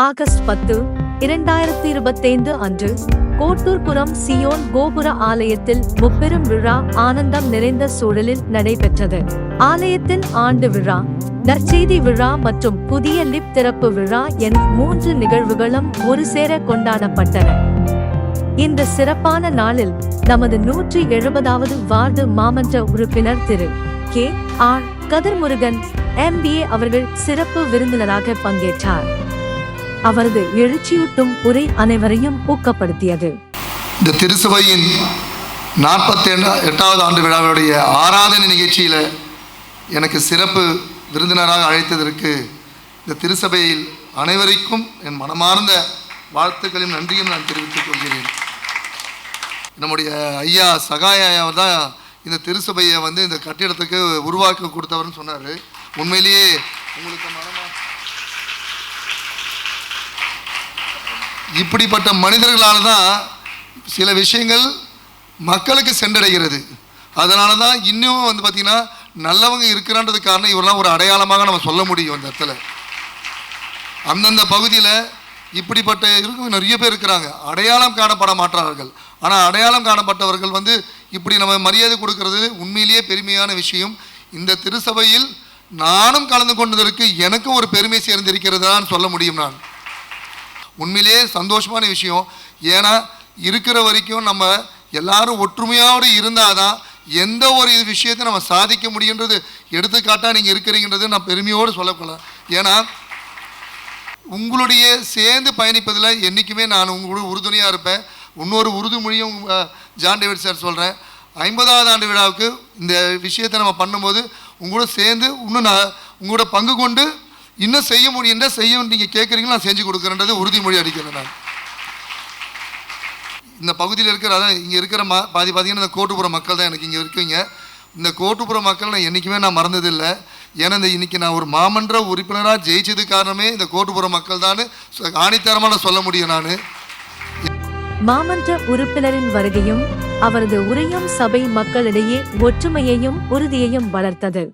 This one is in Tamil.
ஆகஸ்ட் பத்து இரண்டாயிரத்தி இருபத்தைந்து அன்று கோட்டூர்புரம் சியோன் கோபுர ஆலயத்தில் முப்பெரும் விழா ஆனந்தம் நிறைந்த சூழலில் நடைபெற்றது. ஆலயத்தின் ஆண்டு விழா நற்செய்தி விழா மற்றும் புதிய லிப் திறப்பு விழா என மூன்று நிகழ்வுகளும் ஒரு சேர கொண்டாடப்பட்டன. இந்த சிறப்பான நாளில் நமது நூற்றி எழுபதாவது வார்டு மாமன்ற உறுப்பினர் Thiru. K. R. Kathirmurugan MBA அவர்கள் சிறப்பு விருந்தினராக பங்கேற்றார். அவரது எழுச்சியூட்டும் உரை அனைவரையும் ஊக்கப்படுத்தியது. இந்த திருசபையின் நாற்பத்தி எட்டாவது ஆண்டு விழாவுடைய ஆராதனை நிகழ்ச்சியில் எனக்கு சிறப்பு விருந்தினராக அழைத்ததற்கு இந்த திருசபையில் அனைவருக்கும் என் மனமார்ந்த வாழ்த்துக்களையும் நன்றியும் நான் தெரிவித்துக் கொள்கிறேன். நம்முடைய ஐயா சகாய தான் இந்த திருசபையை வந்து இந்த கட்டிடத்துக்கு உருவாக்கி கொடுத்தவர்னு சொன்னார். உண்மையிலேயே உங்களுக்கு மனமா இப்படிப்பட்ட மனிதர்களால் தான் சில விஷயங்கள் மக்களுக்கு சென்றடைகிறது. அதனால தான் இன்னும் வந்து பார்த்திங்கன்னா நல்லவங்க இருக்கிறான்றது காரணம் இவரெல்லாம் ஒரு அடையாளமாக நம்ம சொல்ல முடியும் அந்த இடத்துல. அந்தந்த பகுதியில் இப்படிப்பட்ட இருக்கும் நிறைய பேர் இருக்கிறாங்க. அடையாளம் காணப்பட மாட்டார்கள். ஆனால் அடையாளம் காணப்பட்டவர்கள் வந்து இப்படி நம்ம மரியாதை கொடுக்கறது உண்மையிலேயே பெருமையான விஷயம். இந்த திருசபையில் நானும் கலந்து கொண்டதற்கு எனக்கும் ஒரு பெருமை சேர்ந்திருக்கிறதான்னு சொல்ல முடியும் நான். உண்மையிலேயே சந்தோஷமான விஷயம். ஏன்னா இருக்கிற வரைக்கும் நம்ம எல்லாரும் ஒற்றுமையோடு இருந்தால் தான் எந்த ஒரு விஷயத்தை நம்ம சாதிக்க முடியுன்றது எடுத்துக்காட்டாக நீங்கள் இருக்கிறீங்கன்றது நான் பெருமையோடு சொல்லக்கூடாது ஏன்னா உங்களுடைய சேர்ந்து பயணிப்பதில் என்றைக்குமே நான் உங்களோட உறுதுணையாக இருப்பேன். இன்னொரு உறுதிமொழியும் ஜான் டேவிட் சார் சொல்கிறேன் ஐம்பதாவது ஆண்டு விழாவுக்கு இந்த விஷயத்தை நம்ம பண்ணும்போது உங்களோட சேர்ந்து இன்னும் நான் உங்களோட பங்கு கொண்டு இன்னும் செய்ய முடியும்னா செய்யும் நீங்கள் கேட்குறீங்களோ நான் செஞ்சு கொடுக்குறேன்றது உறுதிமொழி அடிக்கிறேன் நான். இந்த பகுதியில் இருக்கிற அதான் இங்கே இருக்கிற மா பாதி பார்த்தீங்கன்னா இந்த கோட்டுப்புற மக்கள் தான் எனக்கு இங்கே இருக்கீங்க. இந்த கோட்டுப்புற மக்கள் நான் என்றைக்குமே நான் மறந்ததில்லை. ஏன்னா இந்த இன்னைக்கு நான் ஒரு மாமன்ற உறுப்பினராக ஜெயிச்சது காரணமே இந்த கோட்டுப்புற மக்கள் தான். ஆணித்தரமாக நான் சொல்ல முடியும் நான். மாமன்ற உறுப்பினரின் வருகையும் அவரது உரையும் சபை மக்களிடையே ஒற்றுமையையும் உறுதியையும் வளர்த்தது.